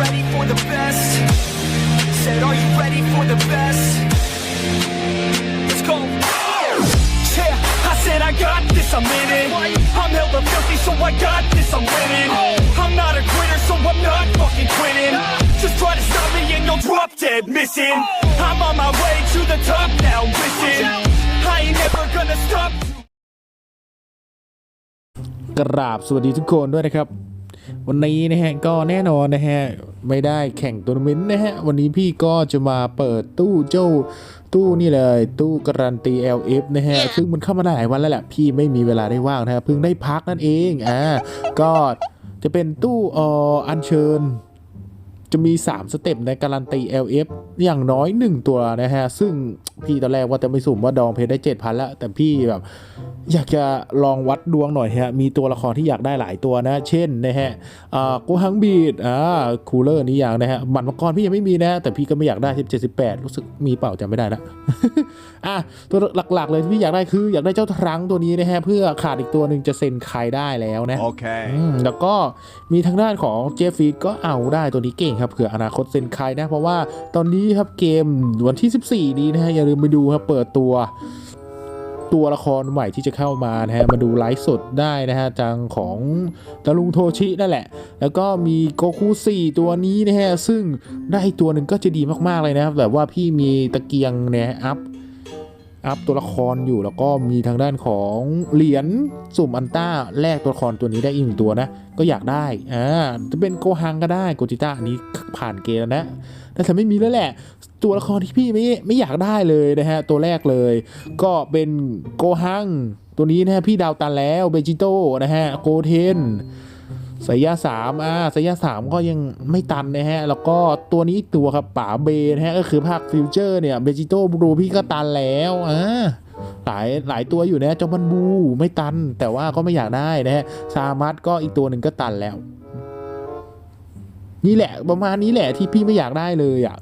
ready for the best? Said, are you ready for the best? Let's go. Yeah, I said I got this, I'm in it. I'm hella filthy, so I got this, I'm winning. I'm not a quitter, so I'm not fucking quitting. Just try to stop me and you'll drop dead missing. I'm on my way to the top now, listen. I ain't never gonna stop. กราบสวัสดีทุกคนด้วยนะครับ วันนี้นะฮะก็แน่นอนนะฮะไม่ได้แข่งทัวร์นาเมนต์นะฮะวันนี้พี่ก็จะมาเปิดตู้เจ้าตู้นี่เลยตู้การันตี LF นะฮะซึ่งมันเข้ามาได้หลายวันแล้วแหละพี่ไม่มีเวลาได้ว่างนะฮะเพิ่งได้พักนั่นเองอ่าก็จะเป็นตู้เอ่ออัญเชิญ จะมี 3 สเต็ปในการันตี LF อย่างน้อย 1 ตัวนะฮะ ซึ่งพี่ตอนแรกว่าจะไม่สุ่มว่าดองเพชรได้ 7,000แล้ว แต่พี่แบบ อยากจะลองวัดดวงหน่อยฮะ มีตัวละครที่อยากได้หลายตัวนะ เช่นนะฮะอ่ากูฮังบีดอ่าคูลเลอร์นี้อย่างนะฮะหมันมังกรพี่ยังไม่มีนะ แต่พี่ก็ไม่อยากได้ 17 18 รู้สึกมีเปล่าจำไม่ได้ละอะตัวหลักๆเลยที่พี่อยากได้คืออยากได้เจ้าทรังตัวนี้นะฮะเพื่อขาดอีกตัวหนึ่งจะเซ็นใครได้แล้วนะ Okay. อืมแล้วก็มีทางด้านของเจฟฟีดก็เอาได้ตัวนี้เก่งครับเผื่ออนาคตเซ็นใครนะ เพราะว่าตอนนี้ครับเกมวันที่ 14 นี้นะฮะอย่าลืมไปดูครับเปิดตัวตัวละครใหม่ที่จะเข้ามานะฮะมาดูไลฟ์สดได้นะฮะจังของตะลุงโทชินั่นแหละ แล้วก็มีโกคู4ตัวนี้นะฮะซึ่งได้ตัวหนึ่งก็จะดีมากๆเลยนะครับแบบว่าพี่มีตะเกียงเนี่ยอัพ อัพตัวละครอยู่แล้วก็มีทางด้านของเหรียญสุ่มอันต้าแลกตัวละครตัวนี้ได้อีกหนึ่งตัวนะ ก็อยากได้อ่าจะเป็นโกฮังก็ได้โกจิต้าอันนี้ผ่านเกณฑ์แล้วนะแต่ถ้าไม่มีแล้วแหละ ตัวละครที่พี่ไม่ไม่อยากได้เลยนะฮะตัวแรกเลย ก็เป็นโกฮังตัวนี้นะฮะพี่ดาวตันแล้วเบจิโต้นะฮะโกเทน สายยาสามอ่าสายยาสามก็ยังไม่ตันนะฮะ แล้วก็ตัวนี้อีกตัวครับป๋าเบนะฮะ ก็คือภาคฟิวเจอร์เนี่ยเบจิโต้บูพี่ก็ตันแล้วอ่าหลายหลายตัวอยู่นะจอมันบูไม่ตัน แต่ว่าก็ไม่อยากได้นะฮะซามัสก็อีกตัวหนึ่งก็ตันแล้ว นี่แหละประมาณนี้แหละที่พี่ไม่อยากได้เลยอะ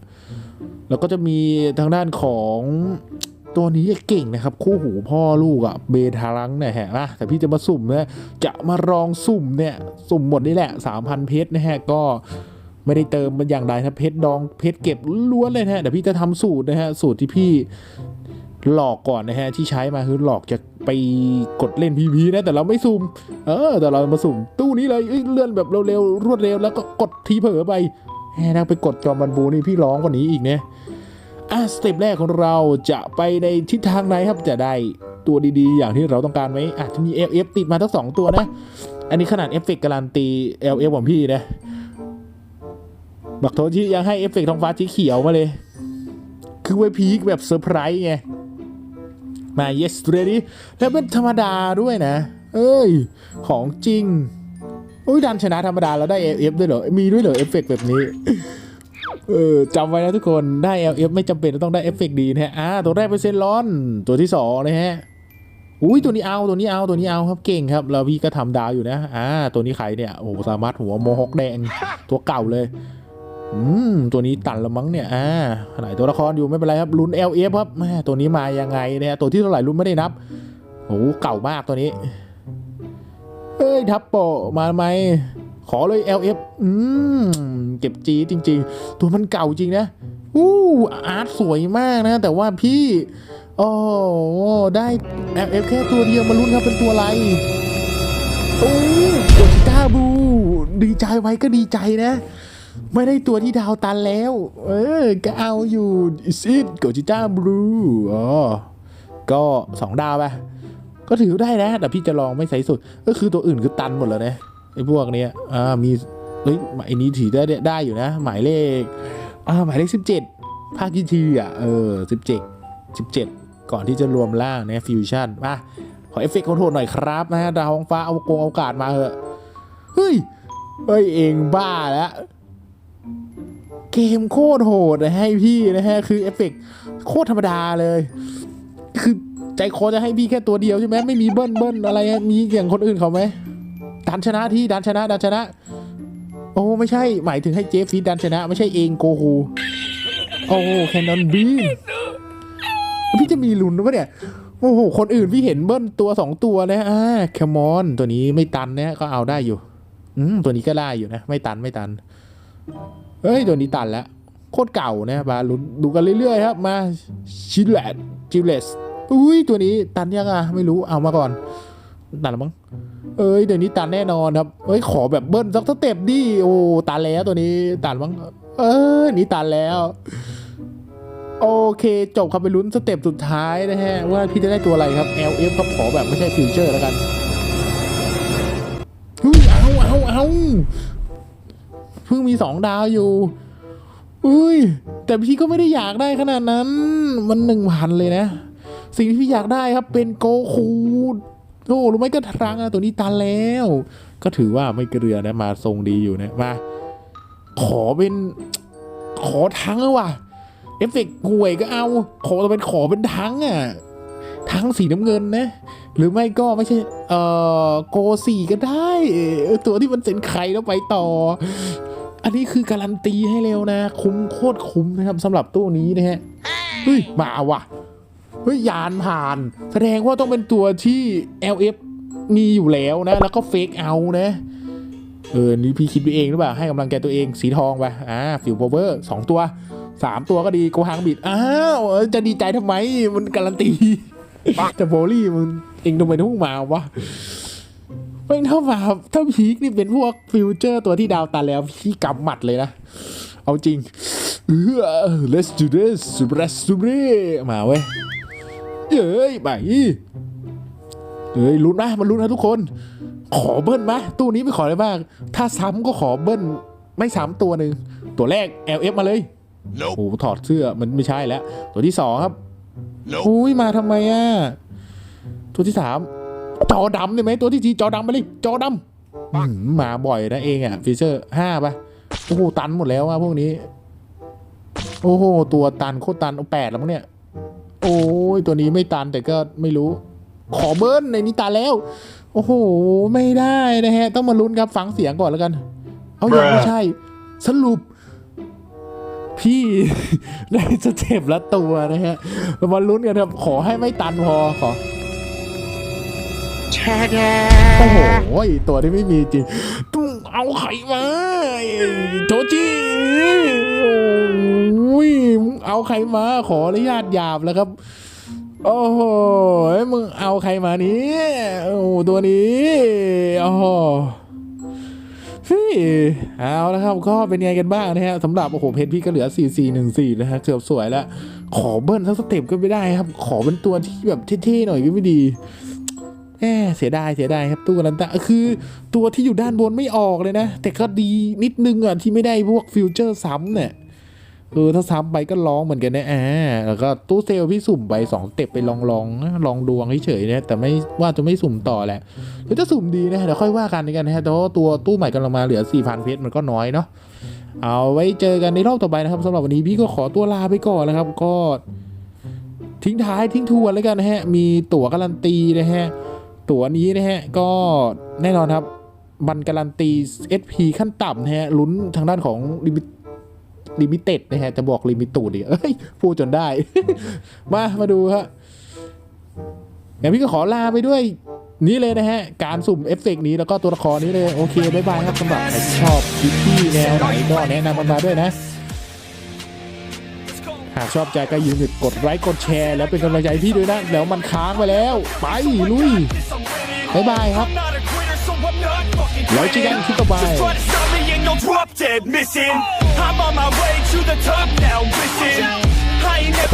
แล้วก็จะมีทางด้านของ ตัวนี้เก่งนะครับ คู่หูพ่อลูกอะเบทารังเนี่ยฮะนะแต่พี่จะมาสุ่มนะจะมาลองสุ่มเนี่ย สุ่มหมดนี่แหละ 3,000 เพชรนะฮะก็ไม่ได้เติมมันอย่างใดนะเพชรดองเพชรเก็บล้วนเลยนะฮะเดี๋ยวพี่จะทำสูตรนะฮะสูตรที่พี่หลอกก่อนนะฮะที่ใช้มาคือหลอกจะไปกดเล่นพีพีนะแต่เราไม่สุ่มเออ แต่เรามาสุ่มตู้นี้เลยเลื่อนแบบเร็วๆรวดเร็วแล้วก็กดทีเผลอไปแหมนะไปกดจอมบันบูนี่พี่ร้องกว่านี้อีกเนี่ย อะสเต็ปแรกของเราจะไปในทิศทางไหนครับจะได้ตัวดีๆ อย่างที่เราต้องการไหมอาจจะมี LF ติดมาทั้งสองตัวนะ อันนี้ขนาดเอฟเฟกต์การันตี LF ของพี่นะ บักโทชิยังให้เอฟเฟกต์ท้องฟ้าสีเขียวมาเลย คือไว้พีคแบบเซอร์ไพรส์ไง มา yes ready แล้วเป็นธรรมดาด้วยนะ เอ้ย ของจริงอุ้ยดันชนะธรรมดาแล้วได้ LF ด้วยเหรอ มีด้วยเหรอเอฟเฟกต์แบบนี้ เออจำไว้นะทุกคนได้ LF ไม่จำเป็นต้องได้เอฟเฟกดีนะฮะอ่าตัวแรกเป็นเซนลอน ตัวที่สองนะฮะอุ้ยตัวนี้เอาตัวนี้เอาตัวนี้เอาครับเก่งครับแล้วพี่ก็ทำดาวอยู่นะอ่าตัวนี้ใครเนี่ยโอ้สามารถหัวโมฮกแดงตัวเก่าเลยอืมตัวนี้ตันละมั้งเนี่ยอ่าหลายตัวละครอยู่ไม่เป็นไรครับลุ้น LF ครับแม่ตัวนี้มายังไงเนี่ยตัวที่เท่าไหร่ลุ้นไม่ได้นับโอ้เก่ามากตัวนี้เอ้ยทับโปมาไหม ขอเลย LF อืม เก็บจีจริง ๆ ตัวมันเก่าจริงนะอู้อาร์ตสวยมากนะ แต่ว่าพี่โอ้ได้ LF แค่ตัวเดียวมาลุ้นครับเป็นตัวอะไรโอ้กจิต้าบู ดีใจไว้ก็ดีใจนะ ไม่ได้ตัวที่ดาวตันแล้ว เออ ก็เอาอยู่ซิดโกจิต้าบลูอ๋อก็สองดาวไปก็ถือได้นะ แต่พี่จะลองไม่ใส่สุด ก็คือตัวอื่นคือตันหมดแล้วนะ ไอ้พวกเนี้ยอ่ามีเฮ้ยไอ้นี้ถือได้ได้อยู่นะ หมายเลขอ่าหมายเลขสิบเจ็ดภาคที่ทีอะเออสิบเจ็ดสิบเจ็ดก่อนที่จะรวมร่างนี่ยฟิวชั่นมาขอเอฟเฟกต์คอนโทรลหน่อยครับนะฮะดาวองฟ้าเอาโกงเอากาศมาเหอะเฮ้ยเฮ้ยเองบ้าแล้วเกมโคตรโหดนะให้พี่นะฮะคือเอฟเฟกต์โคตรธรรมดาเลย คือใจคอจะให้พี่แค่ตัวเดียวใช่ไหมไม่มีเบิ้ลเบิ้ลอะไรมีอย่างคนอื่นเขาไหม ดันชนะที่ดันชนะดันชนะ โอ้ไม่ใช่หมายถึงให้เจฟฟีดดันชนะ ไม่ใช่เองโกฮูโอ้แคนนอนบีนพี่จะมีลุ้นหรือเปล่าเนี่ยโอ้โห คนอื่นพี่เห็นเบิ้ลตัวสองตัวนะอ่าแคมอน ตัวนี้ไม่ตันนะก็เอาได้อยู่ อืม ตัวนี้ก็ได้อยู่นะ ไม่ตันไม่ตันเฮ้ย ตัวนี้ตันแล้ว โคตรเก่านะมาลุ้นดูกันเรื่อยๆครับ มา ชิลเลตจิลเลส อุ้ย ตัวนี้ตันยังอะ ไม่รู้ เอามาก่อน ตันแล้วมั้งเอ้ยเดี๋ยวนี้ตันแน่นอนครับเอ้ยขอแบบเบิ้ลสักสเต็ปดิโอ้ตันแล้วตัวนี้ตันมั้งเออนี่ตันแล้ว โอเคจบครับไปลุ้นสเต็ปสุดท้ายนะฮะ ว่าพี่จะได้ตัวอะไรครับ LF ครับขอแบบไม่ใช่ฟิวเจอร์แล้วกันเฮ้ยเอาเอาเอาเพิ่งมีสองดาวอยู่อุ้ยแต่พี่ก็ไม่ได้อยากได้ขนาดนั้น มันหนึ่งพันเลยนะ สิ่งที่พี่อยากได้ครับเป็นโกคู โอ้รู้ไหมก็ทรังอะตัวนี้ตันแล้ว ก็ถือว่าไม่เกลือนะมาทรงดีอยู่นะมา ขอเป็นขอทั้งอะว่ะเอฟเฟกต์ห่วยก็เอา ขอเป็นขอเป็นทั้งอะทั้งสีน้ำเงินนะ หรือไม่ก็ไม่ใช่ เอ่อโกสีก็ได้ ตัวที่มันเซ็นไข่แล้วไปต่อ อันนี้คือการันตีให้เร็วนะ คุ้มโคตรคุ้มนะครับสำหรับตู้นี้นะฮะเฮ้ยมาว่ะ เฮ้ยยานผ่าน แสดงว่าต้องเป็นตัวที่ LF มีอยู่แล้วนะ แล้วก็เฟกเอานะเออนี่พี่คิดไปเองหรือเปล่า ให้กำลังใจตัวเองสีทองไปอ่าฟิวโพเวอร์สองตัวสามตัวก็ดีโกฮังบิด อ้าว จะดีใจทำไม มันการันตีแต่โบลี่มันเองทำไมต้องมาวะไม่เท่ามาถ้าพีคนี่เป็นพวกฟิวเจอร์ตัวที่ดาวตาแล้วพี่กำหมัดเลยนะ เอาจริง let's do this let's do it มาเว้ย เอ้ยไปเอ้ยลุ้นนะมันลุ้นนะทุกคน ขอเบิ้ลไหมตู้นี้ไม่ขอเลยบ้างถ้าซ้ำก็ขอเบิ้ลไม่ซ้ำตัวหนึ่งตัวแรก LF มาเลย Nope. โอ้โหถอดเสื้อมันไม่ใช่แล้ว ตัวที่สองครับ Nope. อุ้ยมาทำไมอะตัวที่สามจอดำได้ไหมตัวที่สี่จอดำไปเลยจอดำอืมมาบ่อยนะเองอะฟีเจอร์ห้าปะโอ้โหตันหมดแล้วอะพวกนี้ โอ้โหตัวตันโคตรตันเอาแปดแล้วมั้งเนี่ย โอ้ยตัวนี้ไม่ตันแต่ก็ไม่รู้ ขอเบิ้ลในนี้ตันแล้ว โอ้โห ไม่ได้นะฮะ ต้องมาลุ้นครับฟังเสียงก่อนแล้วกัน เอายังไม่ใช่ สรุป พี่ ได้สเต็ปละตัวนะฮะเรามาลุ้นกันครับ ขอให้ไม่ตันพอขอโอ้โหตัวที่ไม่มีจริงต้องเอาไข่มาโจจี้ ยมึงเอาใครมาขออนุญาตหยาบแล้วครับ โอ้โหมึงเอาใครมานี้โอ้ตัวนี้โอ้โหเฮ้เอาแล้วครับก็เป็นไงกันบ้างนะฮะสำหรับโอ้โหเพนพี่ก็เหลือ 4 4 1 4 นะฮะเกือบสวยแล้วขอเบิ้ลสักสเต็ปก็ไม่ได้ครับ ขอเป็นตัวที่แบบเท่ๆหน่อยก็ไม่ดีแหมเสียดายเสียดายครับตู้กันตะคือตัวที่อยู่ด้านบนไม่ออกเลยนะ แต่ก็ดีนิดนึงอะที่ไม่ได้พวกฟิวเจอร์ซ้ำเนี่ย เออถ้าซ้ำไปก็ร้องเหมือนกันนะอ่าแล้วก็ตู้เซลล์พี่สุ่มไปสองเต็ปไปลองลองลองดวงเฉยๆนะแต่ไม่ว่าจะไม่สุ่มต่อแหละหรือถ้าสุ่มดีนะเดี๋ยวค่อยว่ากันกันนะฮะแต่ว่าตัวตู้ใหม่กำลังมาเหลือ4,000เพชรมันก็น้อยเนาะเอาไว้เจอกันในรอบต่อไปนะครับสำหรับวันนี้พี่ก็ขอตัวลาไปก่อนนะครับ ก็ ทิ้งท้ายทิ้งทวนแล้วกันนะฮะ มีตั๋วการันตีนะฮะ ตั๋วนี้นะฮะ ก็แน่นอนครับ บันการันตี SP ขั้นต่ำนะฮะลุ้นทางด้านของลิมิ ลิมิเต็ดนะฮะ จะบอกลิมิตูดดิเอ้ย พูดจนได้ มา มาดูฮะงั้นพี่ก็ขอลาไปด้วยนี้เลยนะฮะ การสุ่มเอฟเฟกต์นี้แล้วก็ตัวละครนี้เลย โอเคบ๊ายบายครับสำหรับใครที่ชอบคลิปที่แนวไหนก็แนะนำมันมาด้วยนะ หากชอบใจก็อย่าลืมกดไลค์กดแชร์ แล้วเป็นกำลังใจพี่ด้วยนะ แล้วมันค้างไปแล้ว ไปลุยบ๊ายบายครับแล้วเจอกันคลิปต่อไป no drop dead missing. I'm on my way to the top now, listen. I ain't never